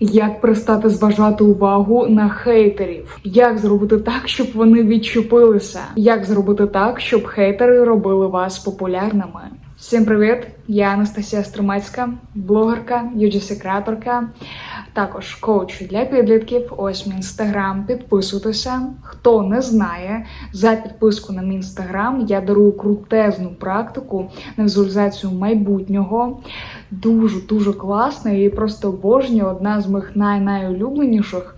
Як перестати зважати увагу на хейтерів? Як зробити так, щоб вони відчепилися? Як зробити так, щоб хейтери робили вас популярними? Всім привіт! Я Анастасія Стримацька, блогерка, UGC-креаторка, також коуч для підлітків. Ось мій інстаграм. Підписуйтеся. Хто не знає, за підписку на мій інстаграм я дарую крутезну практику на візуалізацію майбутнього. Дуже дуже класна і просто обожнюю, одна з моїх най-найулюбленіших.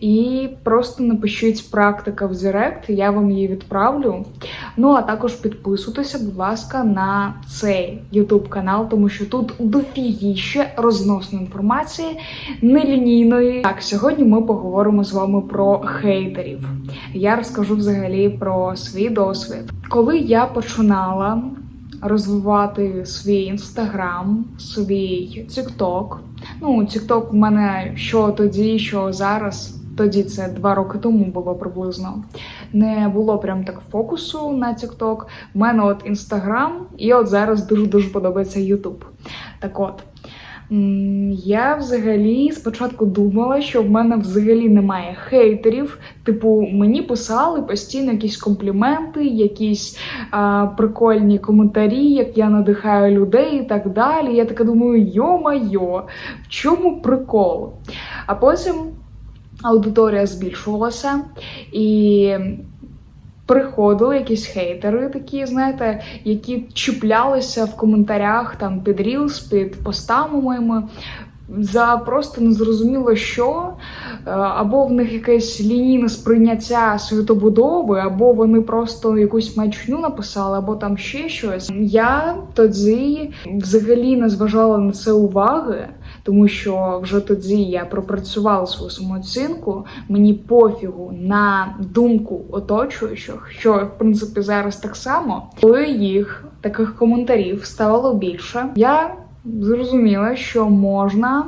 І просто напишіть практика в Директ, я вам її відправлю. Ну а також підписуйтеся, будь ласка, на цей YouTube канал, тому що тут дофігіще розносної інформації нелінійної. Так, сьогодні ми поговоримо з вами про хейтерів. Я розкажу взагалі про свій досвід. Коли я починала розвивати свій інстаграм, свій TikTok, Ну, TikTok в мене що тоді, що зараз. Тоді це два роки тому було приблизно. Не було прям так фокусу на TikTok. У мене от Instagram, і от зараз дуже дуже подобається YouTube. Так от. Я взагалі спочатку думала, що в мене взагалі немає хейтерів. Типу, мені писали постійно якісь компліменти, якісь а, прикольні коментарі, як я надихаю людей і так далі. Я така думаю, йо-майо, в чому прикол? А потім аудиторія збільшувалася і. Приходили якісь хейтери, такі, знаєте, які чіплялися в коментарях там під рілс, під постами моїми за просто незрозуміло що, Е, або в них якесь лінійне сприйняття світобудови, або вони просто якусь маячню написали, або там ще щось. Я тоді взагалі не зважала на це уваги, тому що вже тоді я пропрацювала свою самооцінку. Мені пофігу на думку оточуючих, що в принципі зараз так само, коли їх таких коментарів ставало більше, я зрозуміла, що можна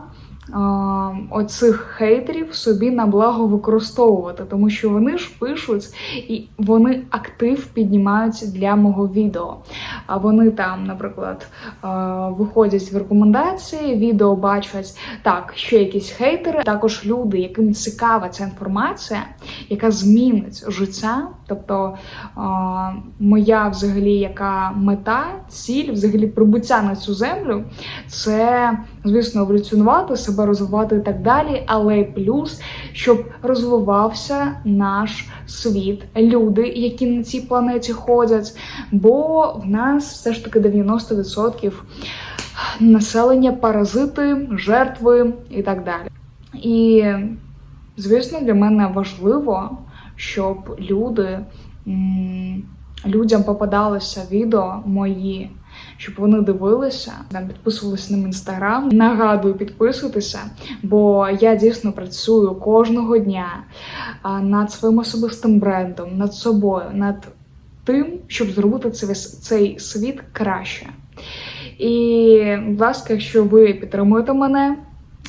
оцих хейтерів собі на благо використовувати, тому що вони ж пишуть і вони актив піднімають для мого відео. А вони там, наприклад, виходять в рекомендації, відео бачать так, ще якісь хейтери, також люди, яким цікава ця інформація, яка змінить життя. Тобто моя взагалі яка мета, ціль, взагалі прибуття на цю землю, це, звісно, еволюціонувати себе, розвивати і так далі, але й плюс, щоб розвивався наш світ, люди, які на цій планеті ходять. Бо в нас все ж таки 90% населення паразити, жертви і так далі. І, звісно, для мене важливо, щоб люди. Людям попадалися відео мої, щоб вони дивилися, там підписувалися мій інстаграм. Нагадую, підписуйтеся, бо я дійсно працюю кожного дня над своїм особистим брендом, над собою, над тим, щоб зробити цей, цей світ краще. І, будь ласка, якщо ви підтримуєте мене,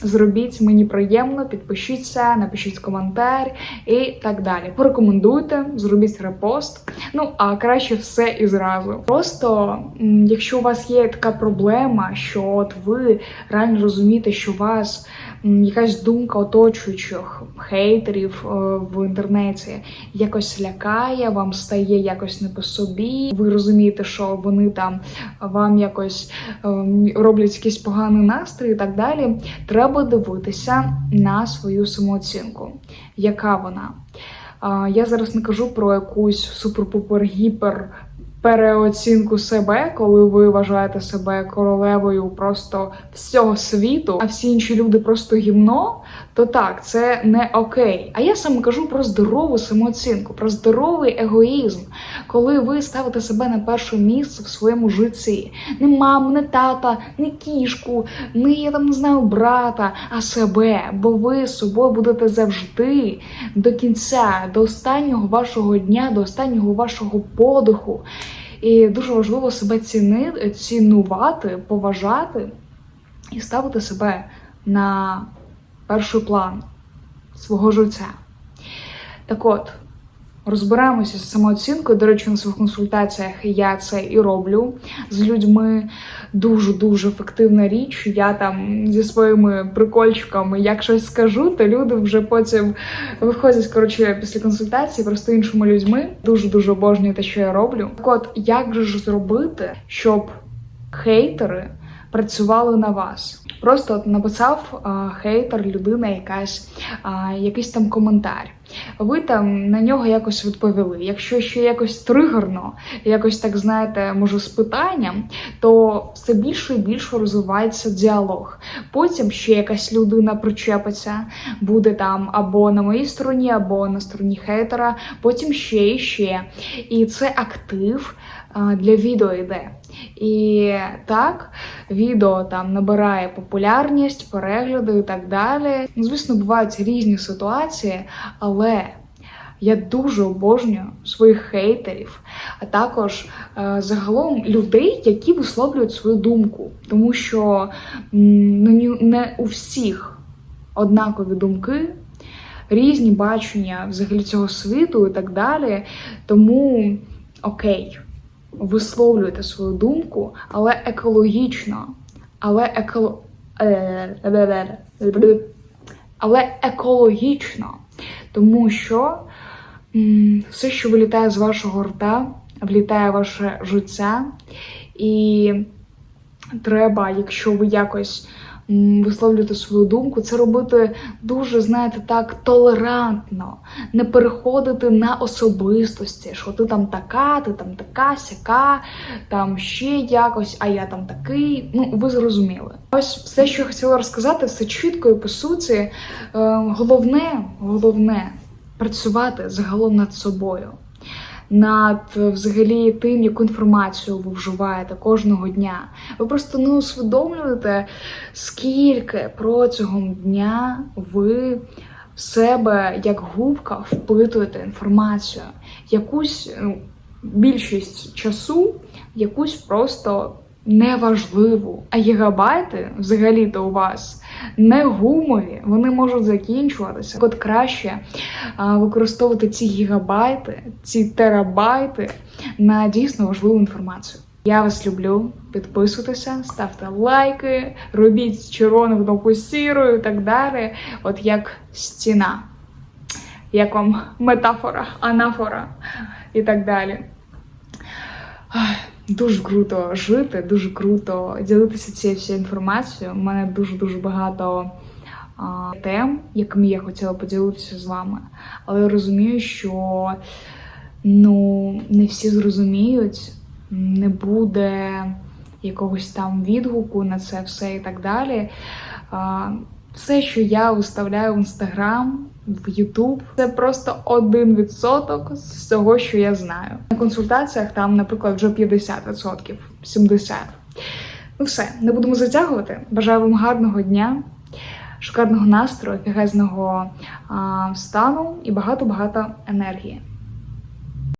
зробіть мені приємно, підпишіться, напишіть коментар і так далі. Порекомендуйте, зробіть репост. Ну а краще все і зразу. Просто якщо у вас є така проблема, що от ви реально розумієте, що вас якась думка оточуючих хейтерів е, в інтернеті якось лякає, вам стає якось не по собі. Ви розумієте, що вони там вам якось ем, роблять якийсь поганий настрій і так далі. Треба дивитися на свою самооцінку, яка вона. Я зараз не кажу про якусь супер-пупер-гіпер переоцінку себе, коли ви вважаєте себе королевою просто всього світу, а всі інші люди просто гімно, то так, це не окей. А я саме кажу про здорову самооцінку, про здоровий егоїзм, коли ви ставите себе на перше місце в своєму житті. Не маму, не тата, не кішку, не я там не знаю брата, а себе. Бо ви з собою будете завжди до кінця, до останнього вашого дня, до останнього вашого подиху. І дуже важливо себе ціни, цінувати, поважати і ставити себе на перший план свого життя. Так от, Розбираємося з самооцінкою. До речі, на своїх консультаціях я це і роблю з людьми. Дуже дуже ефективна річ. Я там зі своїми прикольчиками, як щось скажу, то люди вже потім виходять коротше після консультації просто іншими людьми. Дуже дуже обожнюю те, що я роблю. Так от як же ж зробити, щоб хейтери працювали на вас? Просто от написав а, хейтер, людина, якась а, якийсь там коментар. Ви там на нього якось відповіли. Якщо ще якось тригерно, якось так знаєте, може з питанням, то все більше і більше розвивається діалог. Потім ще якась людина причепиться, буде там або на моїй стороні, або на стороні хейтера, потім ще і ще. І це актив а, для відео йде. І так, відео там набирає популярність, перегляди і так далі. Ну, звісно, бувають різні ситуації, але я дуже обожнюю своїх хейтерів, а також е, загалом людей, які висловлюють свою думку, тому що ну, не у всіх однакові думки. Різні бачення взагалі цього світу і так далі. Тому окей, висловлюйте свою думку, але екологічно, але еколо... е, але екологічно, тому що все, що вилітає з вашого рта, влітає ваше життя, і треба, якщо ви якось м, висловлюєте свою думку, це робити дуже, знаєте, так толерантно, не переходити на особистості, що ти там така, ти там така, сяка, там ще якось, а я там такий. Ну, ви зрозуміли. Ось все, що я хотіла розказати, все чітко і по суті. Е, головне, головне працювати загалом над собою. Над е, взагалі тим, яку інформацію ви вживаєте кожного дня. Ви просто не усвідомлюєте, скільки протягом дня ви в себе як губка впитуєте інформацію. Якусь ну, більшість часу, якусь просто неважливу. А гігабайти взагалі-то у вас не гумові, вони можуть закінчуватися. От краще використовувати ці гігабайти, ці терабайти на дійсно важливу інформацію. Я вас люблю. Підписуйтеся, ставте лайки, робіть червону кнопку сірою і так далі. От як стіна, як вам метафора, анафора і так далі. Дуже круто жити, дуже круто ділитися цією всією інформацією. У мене дуже дуже багато а, тем, якими я хотіла поділитися з вами. Але я розумію, що ну, не всі зрозуміють, не буде якогось там відгуку на це все і так далі. А, все, що я виставляю в інстаграм, в Ютуб, це просто один відсоток з всього, що я знаю. На консультаціях там, наприклад, вже 50%, 70%. Ну все, не будемо затягувати. Бажаю вам гарного дня, шикарного настрою, офігезного а, стану і багато-багато енергії.